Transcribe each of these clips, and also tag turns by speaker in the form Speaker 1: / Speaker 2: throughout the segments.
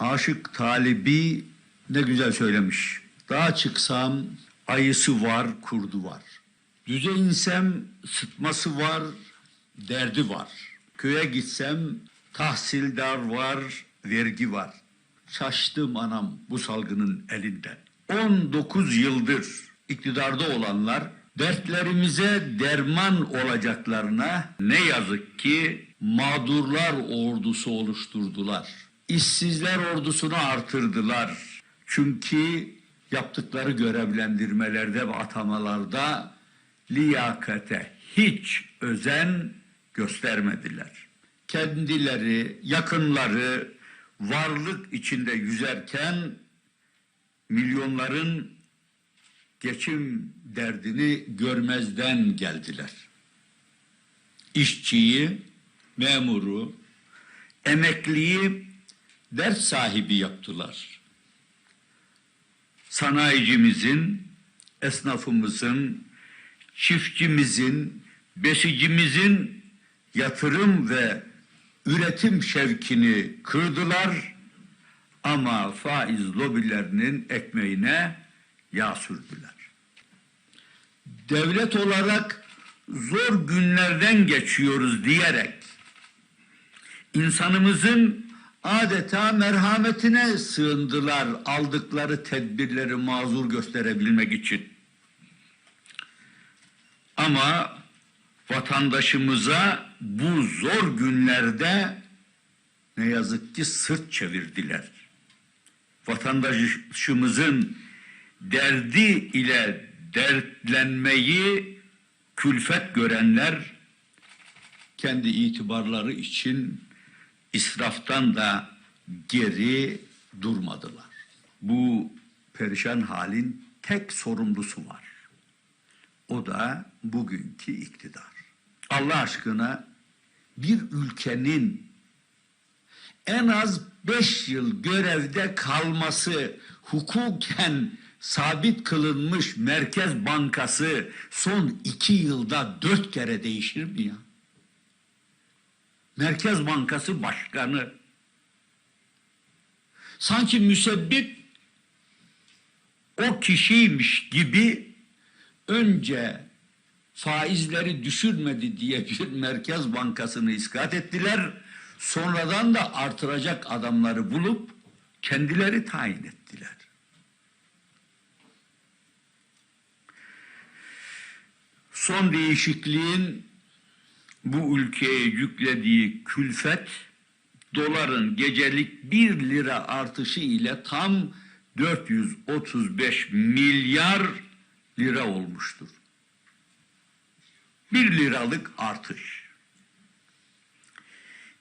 Speaker 1: Aşık Talibi ne güzel söylemiş. Dağa çıksam ayısı var, kurdu var. Düze insem sıtması var, derdi var. Köye gitsem tahsildar var, vergi var. Şaştım anam bu salgının elinden. 19 yıldır iktidarda olanlar dertlerimize derman olacaklarına ne yazık ki mağdurlar ordusu oluşturdular. İşsizler ordusunu artırdılar. Çünkü yaptıkları görevlendirmelerde ve atamalarda liyakate hiç özen göstermediler. Kendileri, yakınları varlık içinde yüzerken milyonların geçim derdini görmezden geldiler. İşçiyi, memuru, emekliyi dert sahibi yaptılar. Sanayicimizin, esnafımızın, çiftçimizin, besicimizin yatırım ve üretim şevkini kırdılar ama faiz lobilerinin ekmeğine yağ sürdüler. Devlet olarak zor günlerden geçiyoruz diyerek insanımızın adeta merhametine sığındılar aldıkları tedbirleri mazur gösterebilmek için. Ama vatandaşımıza bu zor günlerde ne yazık ki sırt çevirdiler. Vatandaşımızın derdi ile dertlenmeyi külfet görenler kendi itibarları için israftan da geri durmadılar. Bu perişan halin tek sorumlusu var. O da bugünkü iktidar. Allah aşkına bir ülkenin en az beş yıl görevde kalması hukuken sabit kılınmış Merkez Bankası son iki yılda dört kere değişir mi ya? Merkez Bankası Başkanı sanki müsebbip o kişiymiş gibi önce faizleri düşürmedi diye bir Merkez Bankası'nı iskat ettiler. Sonradan da artıracak adamları bulup kendileri tayin ettiler. Son değişikliğin bu ülkeye yüklediği külfet doların gecelik 1 lira artışı ile tam 435 milyar lira olmuştur. 1 liralık artış.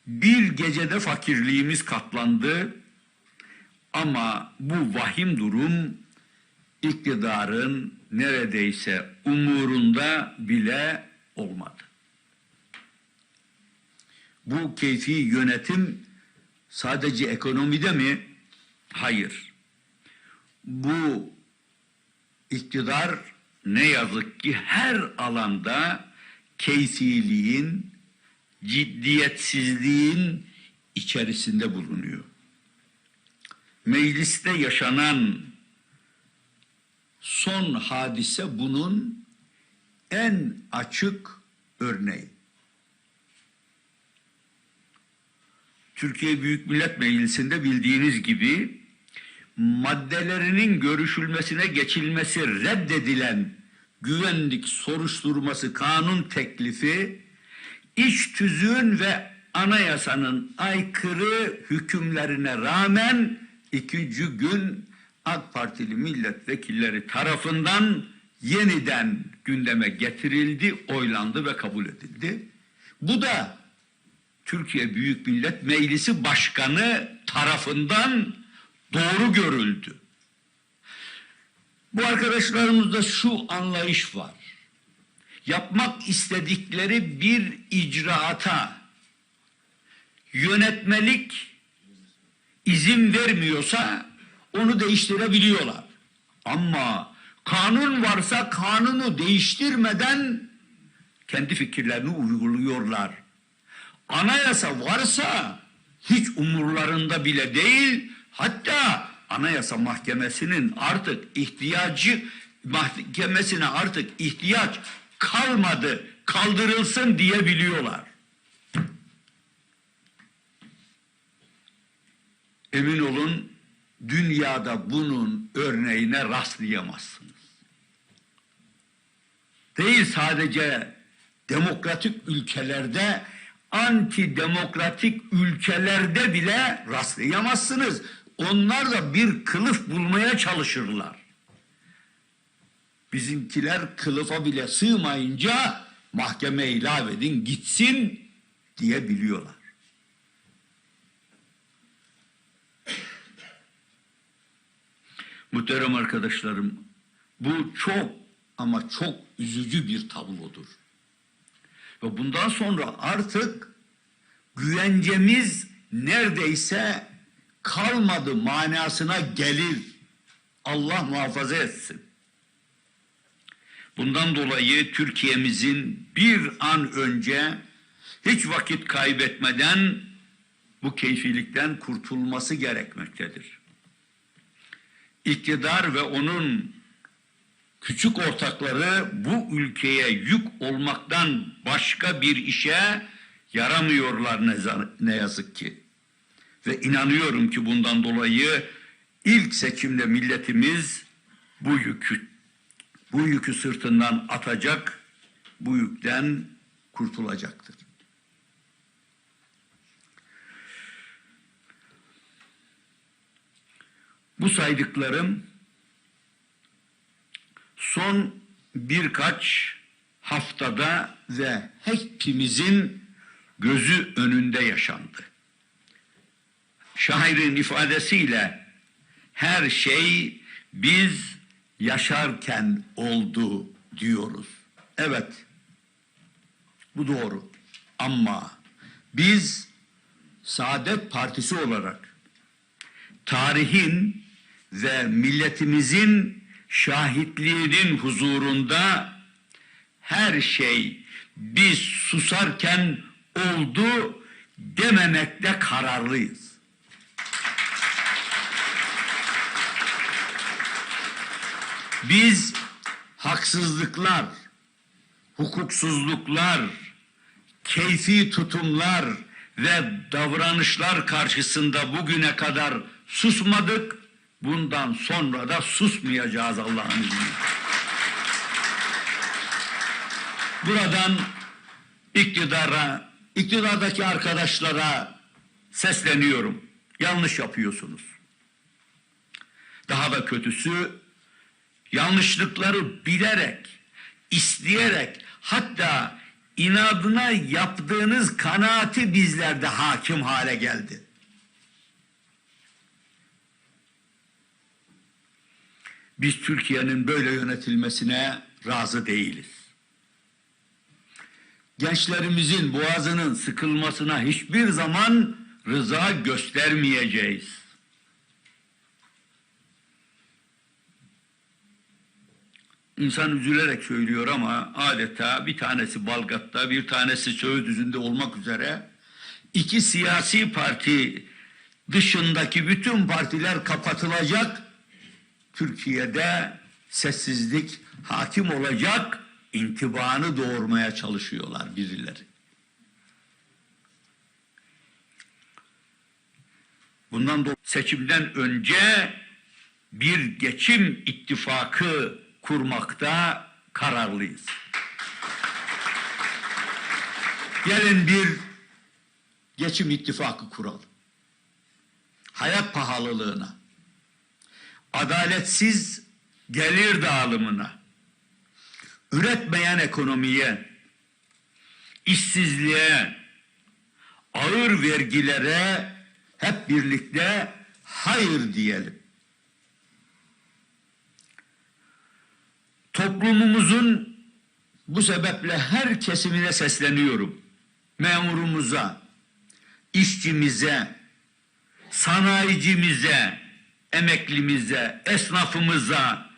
Speaker 1: Bir gecede fakirliğimiz katlandı ama bu vahim durum iktidarın neredeyse umurunda bile olmadı. Bu keyfi yönetim sadece ekonomide mi? Hayır. Bu iktidar ne yazık ki her alanda keyfiliğin, ciddiyetsizliğin içerisinde bulunuyor. Mecliste yaşanan son hadise bunun en açık örneği. Türkiye Büyük Millet Meclisi'nde bildiğiniz gibi maddelerinin görüşülmesine geçilmesi reddedilen güvenlik soruşturması kanun teklifi iç tüzüğün ve anayasanın aykırı hükümlerine rağmen ikinci gün AK Partili milletvekilleri tarafından yeniden gündeme getirildi, oylandı ve kabul edildi. Bu da Türkiye Büyük Millet Meclisi Başkanı tarafından doğru görüldü. Bu arkadaşlarımızda şu anlayış var. Yapmak istedikleri bir icraata yönetmelik izin vermiyorsa onu değiştirebiliyorlar. Ama kanun varsa kanunu değiştirmeden kendi fikirlerini uyguluyorlar. Anayasa varsa hiç umurlarında bile değil Hatta Anayasa Mahkemesi'nin artık ihtiyacı mahkemesine artık ihtiyaç kalmadı, kaldırılsın diyebiliyorlar. Emin olun dünyada bunun örneğine rastlayamazsınız. Değil sadece demokratik ülkelerde, antidemokratik ülkelerde bile rastlayamazsınız. Onlar da bir kılıf bulmaya çalışırlar. Bizimkiler kılıfa bile sığmayınca mahkeme ilave edin gitsin diyebiliyorlar. Muhterem arkadaşlarım, bu çok ama çok üzücü bir tablodur. Ve bundan sonra artık güvencemiz neredeyse kalmadı manasına gelir. Allah muhafaza etsin. Bundan dolayı Türkiye'mizin bir an önce hiç vakit kaybetmeden bu keyfilikten kurtulması gerekmektedir. İktidar ve onun küçük ortakları bu ülkeye yük olmaktan başka bir işe yaramıyorlar ne, yazık ki. Ve inanıyorum ki bundan dolayı ilk seçimde milletimiz bu yükü bu yükü sırtından atacak, bu yükten kurtulacaktır. Bu saydıklarım son birkaç haftada ve hepimizin gözü önünde yaşandı. Şairin ifadesiyle her şey biz yaşarken oldu diyoruz. Evet, bu doğru. Ama biz Saadet Partisi olarak tarihin ve milletimizin şahitliğinin huzurunda her şey biz susarken oldu dememekte kararlıyız. Biz haksızlıklar, hukuksuzluklar, keyfi tutumlar ve davranışlar karşısında bugüne kadar susmadık. Bundan sonra da susmayacağız Allah'ın izniyle. Buradan iktidara, iktidardaki arkadaşlara sesleniyorum. Yanlış yapıyorsunuz. Daha da kötüsü yanlışlıkları bilerek, isteyerek hatta inadına yaptığınız kanaati bizlerde hakim hale geldi. Biz Türkiye'nin böyle yönetilmesine razı değiliz. Gençlerimizin boğazının sıkılmasına hiçbir zaman rıza göstermeyeceğiz. İnsan üzülerek söylüyor ama adeta bir tanesi Balgat'ta bir tanesi Söğütüzü'nde olmak üzere iki siyasi parti dışındaki bütün partiler kapatılacak. Türkiye'de sessizlik hakim olacak intibanı doğurmaya çalışıyorlar birileri. Bundan dolayı seçimden önce bir geçim ittifakı kurmakta kararlıyız. Gelin bir geçim ittifakı kuralım. Hayat pahalılığına, adaletsiz gelir dağılımına, üretmeyen ekonomiye, işsizliğe, ağır vergilere hep birlikte hayır diyelim. Toplumumuzun bu sebeple her kesimine sesleniyorum. Memurumuza, işçimize, sanayicimize, emeklimize, esnafımıza,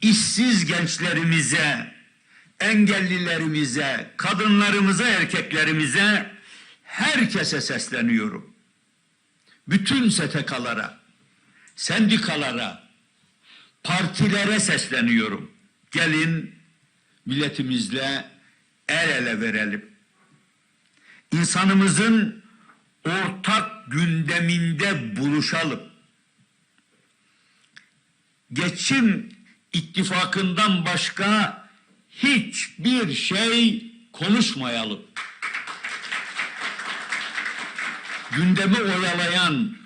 Speaker 1: işsiz gençlerimize, engellilerimize, kadınlarımıza, erkeklerimize herkese sesleniyorum. Bütün STK'lara sendikalara, partilere sesleniyorum. Gelin milletimizle el ele verelim. İnsanımızın ortak gündeminde buluşalım. Geçim ittifakından başka hiçbir şey konuşmayalım. Gündemi oyalayan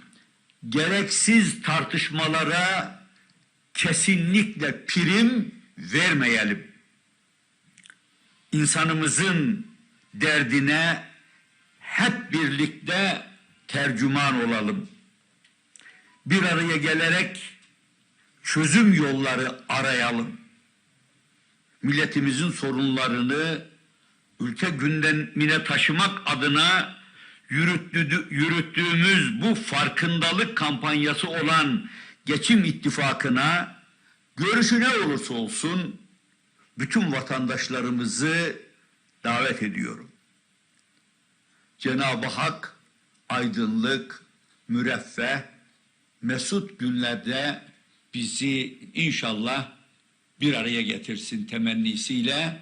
Speaker 1: gereksiz tartışmalara kesinlikle prim vermeyelim. İnsanımızın derdine hep birlikte tercüman olalım. Bir araya gelerek çözüm yolları arayalım. Milletimizin sorunlarını ülke gündemine taşımak adına yürüttü- yürüttüğümüz bu farkındalık kampanyası olan Geçim İttifakı'na görüşü ne olursa olsun bütün vatandaşlarımızı davet ediyorum. Cenab-ı Hak aydınlık, müreffeh, mesut günlerde bizi inşallah bir araya getirsin temennisiyle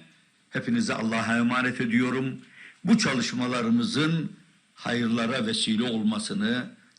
Speaker 1: hepinize Allah'a emanet ediyorum. Bu çalışmalarımızın hayırlara vesile olmasını